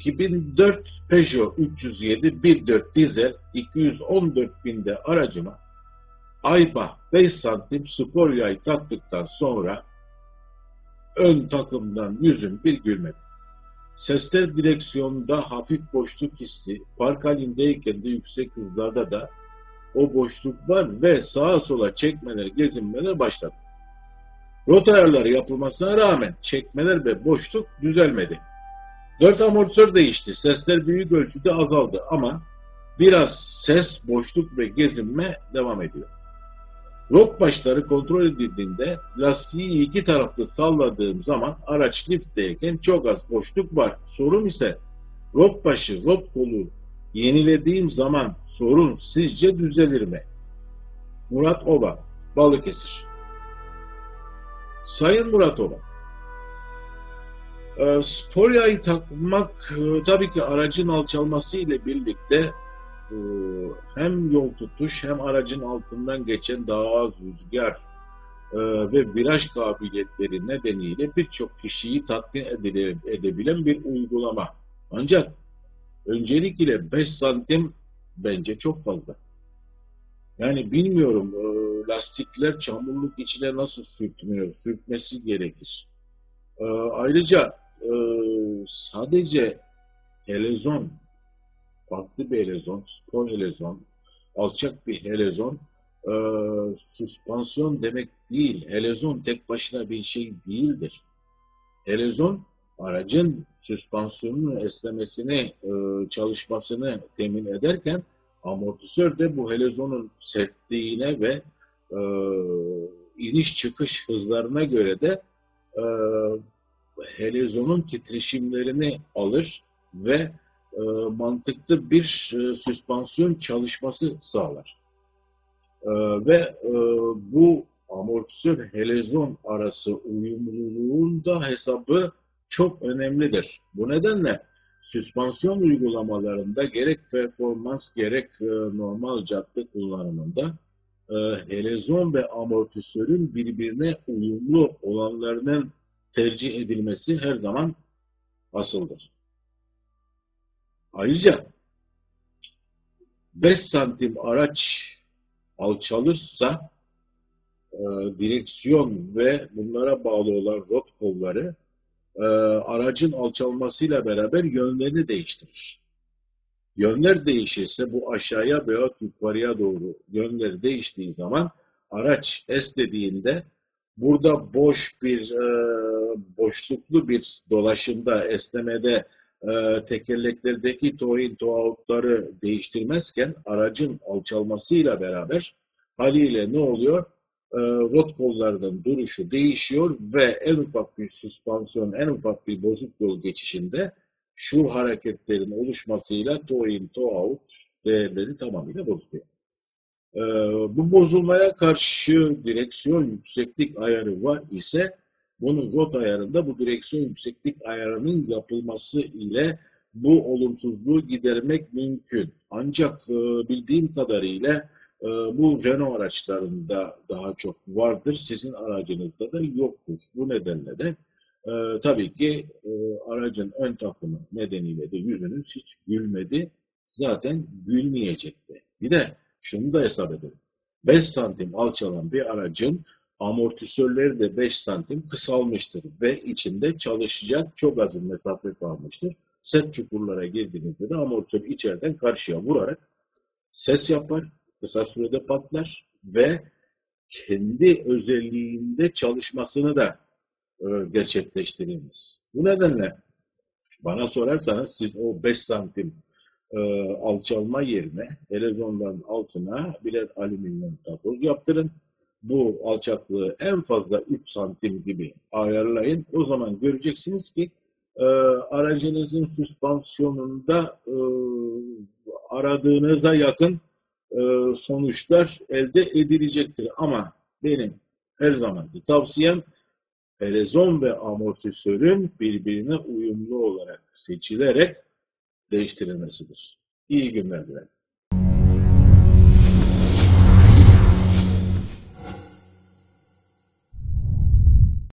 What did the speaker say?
2004 Peugeot 307 1.4 dizel 214 binde aracıma Ayba 5 santim spor yay taktıktan sonra ön takımdan yüzüm bir gülmedi. Sesler direksiyonda hafif boşluk hissi, park halindeyken de yüksek hızlarda da o boşluk var ve sağa sola çekmeler, gezinmeler başladı. Rota ayarları yapılmasına rağmen çekmeler ve boşluk düzelmedi. Dört amortisör değişti. Sesler büyük ölçüde azaldı ama biraz ses, boşluk ve gezinme devam ediyor. Rot başları kontrol edildiğinde lastiği iki tarafta salladığım zaman araç liftteyken çok az boşluk var. Sorun ise rot başı, rot kolu yenilediğim zaman sorun sizce düzelir mi? Murat Oba, Balıkesir. Sayın Murat Oba, e, spor yayı takmak e, tabii ki aracın alçalması ile birlikte e, hem yol tutuş hem aracın altından geçen daha az rüzgar ve viraj kabiliyetleri nedeniyle birçok kişiyi tatmin edebilen bir uygulama. Ancak öncelikle 5 santim bence çok fazla. Yani bilmiyorum lastikler çamurluk içine nasıl sürtmüyor, sürtmesi gerekir. Ayrıca sadece helezon farklı bir helezon, spor helezon, alçak bir helezon, e, süspansiyon demek değil. Helezon tek başına bir şey değildir. Helezon aracın süspansiyonunun esnemesini, e, çalışmasını temin ederken amortisör de bu helezonun sertliğine ve e, iniş çıkış hızlarına göre de e, helezonun titreşimlerini alır ve e, mantıklı bir e, süspansiyon çalışması sağlar. E, ve e, bu amortisör helezon arası uyumluluğun da hesabı çok önemlidir. Bu nedenle süspansiyon uygulamalarında gerek performans gerek e, normal cadde kullanımında e, helezon ve amortisörün birbirine uyumlu olanlarının tercih edilmesi her zaman asıldır. Ayrıca 5 santim araç alçalırsa e, direksiyon ve bunlara bağlı olan rot kolları e, aracın alçalmasıyla beraber yönlerini değiştirir. Yönler değişirse bu aşağıya veya yukarıya doğru yönleri değiştiği zaman araç esnediğinde burada boş bir e, boşluklu bir dolaşımda esnemede e, tekerleklerdeki toe-in toe-out'ları değiştirmezken aracın alçalmasıyla beraber haliyle ne oluyor? E, rot kollarının duruşu değişiyor ve en ufak bir süspansiyon, en ufak bir bozuk yol geçişinde şu hareketlerin oluşmasıyla toe-in toe-out değerleri tamamıyla bozuluyor. E, bu bozulmaya karşı direksiyon yükseklik ayarı var ise bunun rot ayarında bu direksiyon yükseklik ayarının yapılması ile bu olumsuzluğu gidermek mümkün. Ancak e, bildiğim kadarıyla e, bu Renault araçlarında daha çok vardır. Sizin aracınızda da yoktur. Bu nedenle de e, tabii ki e, aracın ön takımı nedeniyle de yüzünüz hiç gülmedi. Zaten gülmeyecekti. Bir de şunu da hesap edelim. 5 santim alçalan bir aracın amortisörleri de 5 santim kısalmıştır ve içinde çalışacak çok az mesafe kalmıştır. Sert çukurlara girdiğinizde de amortisör içeriden karşıya vurarak ses yapar, kısa sürede patlar ve kendi özelliğinde çalışmasını da e, gerçekleştiriniz. Bu nedenle bana sorarsanız siz o 5 santim e, alçalma yerine elezonların altına birer alüminyum takoz yaptırın bu alçaklığı en fazla 3 santim gibi ayarlayın. O zaman göreceksiniz ki e, aracınızın süspansiyonunda e, aradığınıza yakın e, sonuçlar elde edilecektir. Ama benim her zamanki tavsiyem elezon ve amortisörün birbirine uyumlu olarak seçilerek değiştirilmesidir. İyi günler dilerim.